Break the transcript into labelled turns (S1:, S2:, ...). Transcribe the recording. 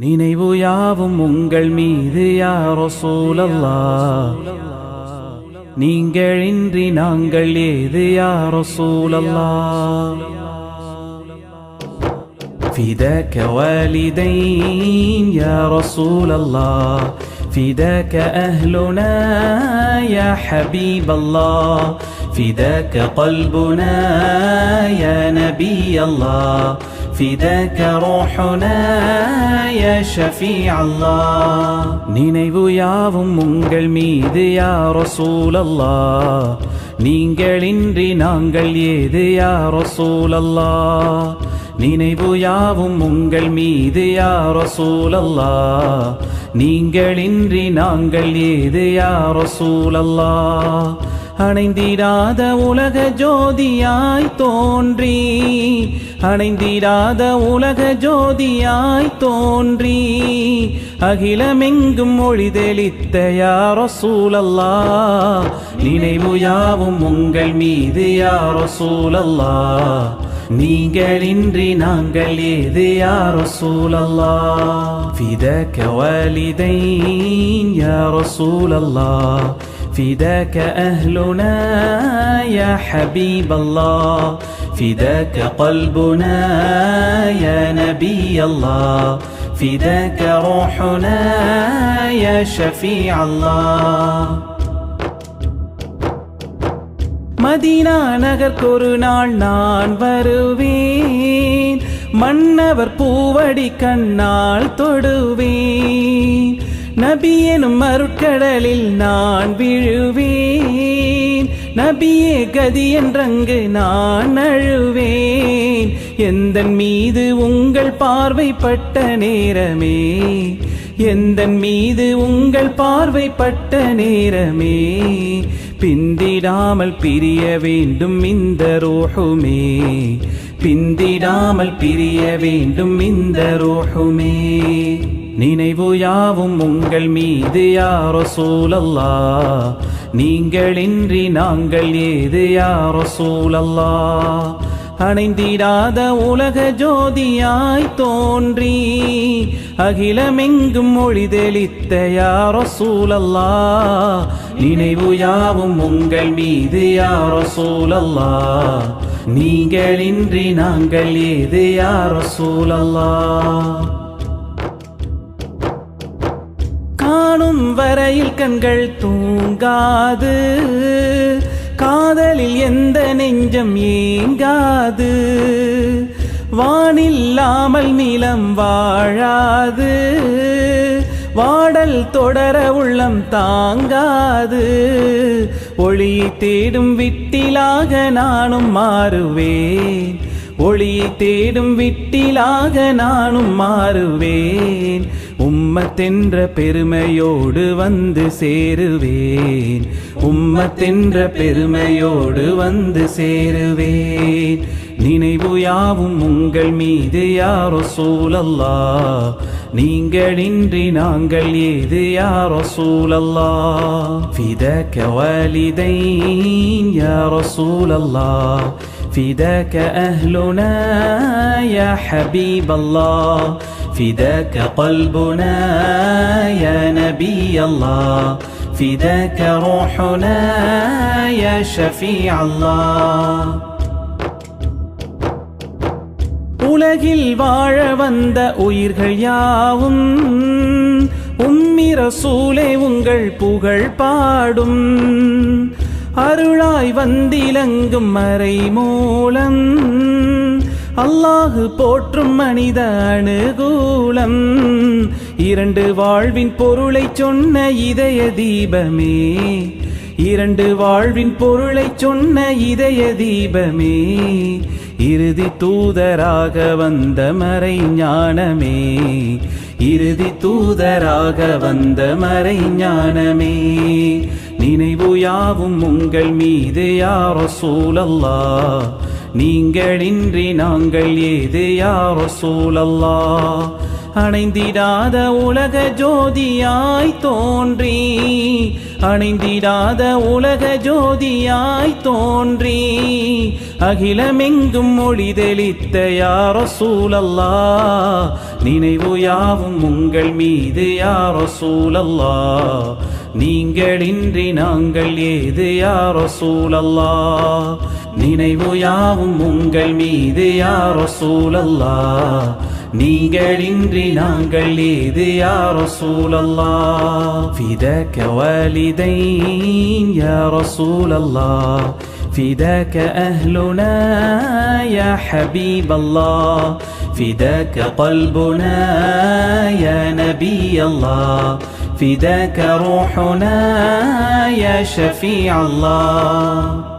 S1: நினைவு யாவும் உங்கள் மீது யாரோ சூழல்லா நீங்கள் இன்றி நாங்கள் ஏது யாரோ சூழல்லா فداك والدين يا رسول الله فداك أهلنا يا حبيب الله فداك قلبنا يا نبي الله فداك روحنا يا شفيع الله நினைவு யாவும் உங்கள் மீது யா ரசூலல்லா நீங்களின்றி நாங்கள் ஏது யா ரசூலல்லா நினைவு யாவும் உங்கள் மீது யா ரசூலல்லா நீங்களின்றி நாங்கள் ஏது யா ரசூலல்லா அணைந்திடாத உலக ஜோதியாய் தோன்றி அணைந்திடாத உலக ஜோதியாய் தோன்றி அகிலமெங்கும் மொழி தெளித்த யாரோ சூழல்லா நினைவு யாவும் உங்கள் மீது யாரோ சூழல்லா நீங்களின்றி நாங்கள் ஏது யாரோ சூழல்லா فداك والدين يا رسول الله فداك أهلنا يا حبيب الله فداك قلبنا يا نبي الله فداك روحنا يا شفيع الله மதீனா நகர்க்கொரு நாள் நான் வருவேன் மன்னவர் பூவடி கண்ணால் தொடுவேன் நபி எனும் அருட்கடலில் நான் விழுவேன். நபியே கதி என்றங்கு நான் அழுவேன். எந்தன் மீது உங்கள் பார்வைப்பட்ட நேரமே? எந்தன் மீது உங்கள் பார்வைப்பட்ட நேரமே? பிந்திடாமல் பிரிய வேண்டும் இந்த ரோஹுமே. பிந்திடாமல் பிரிய வேண்டும் இந்த ரோஹுமே. நினைவு யாவும் உங்கள் மீது யாரோ சூழல்லா நீங்களின்றி நாங்கள் ஏது யாரோ சூழல்லா அணைந்திடாத உலக ஜோதியாய் தோன்றி அகிலமெங்கும் மொழி தெளித்த யாரோ சூழல்லா நினைவு யாவும் உங்கள் மீது யாரோ சூழல்லா நீங்களின்றி நாங்கள் ஏது யாரோ சூழல்லா வரையில் கண்கள் தூங்காது. காதலில் எந்த நெஞ்சம் ஏங்காது. வானில்லாமல் நிலம் வாழாது. வாடல் தொடர உள்ளம் தாங்காது. ஒளியை தேடும் விட்டிலாக நானும் மாறுவேன். ஒளியை தேடும் விட்டிலாக நானும் மாறுவேன். உம்மத்தென்ற பெருமையோடு வந்து சேருவேன். உம்மத்தென்ற பெருமையோடு வந்து சேருவேன். நினைவு யாவும் உங்கள் மீது யாரோ சூழல்லா நீங்களின்றி நாங்கள் ஏது யாரோ சூழல்லா ஃபிதக்க வாலிதைன் யாரோ சூழல்லா فداك أهلنا يا حبيب الله فداك قلبنا يا نبي الله فداك روحنا يا شفيع الله உலகில் வாழ வந்த உயிர்கள் யாவும் உம்மிர சூலே உங்கள் புகழ் பாடும் அருளாய் வந்திலங்கும் மறை மூலம் அல்லாஹு போற்றும் மனித அணுகூலம். இரண்டு வாழ்வின் பொருளை சொன்ன இதய தீபமே. இரண்டு வாழ்வின் பொருளை சொன்ன இதய தீபமே. இறுதி தூதராக வந்த மறை ஞானமே. இறுதி தூதராக வந்த மறை ஞானமே. நினைவு யாவும் உங்கள் மீது யாரோ சூழல்லா நீங்கள் இன்றி நாங்கள் ஏது யாரோ சூழல்லா அணைந்திடாத உலக ஜோதியாய் தோன்றி. அணைந்திடாத உலக ஜோதியாய் தோன்றி. அகிலமெங்கும் மொழி தெளித்த யார சூழல்லா நினைவு யாவும் உங்கள் மீது யார சூழல்லா நீங்களின்றி நாங்கள் ஏது யார சூழல்லா நினைவு யாவும் உங்கள் மீது யார சூழல்லா நீங்களின்றி நாங்கள் ஏது யார சூழல்லா فداك والدين يا رسول الله فداك أهلنا يا حبيب الله فداك قلبنا يا نبي الله فداك روحنا يا شفيع الله.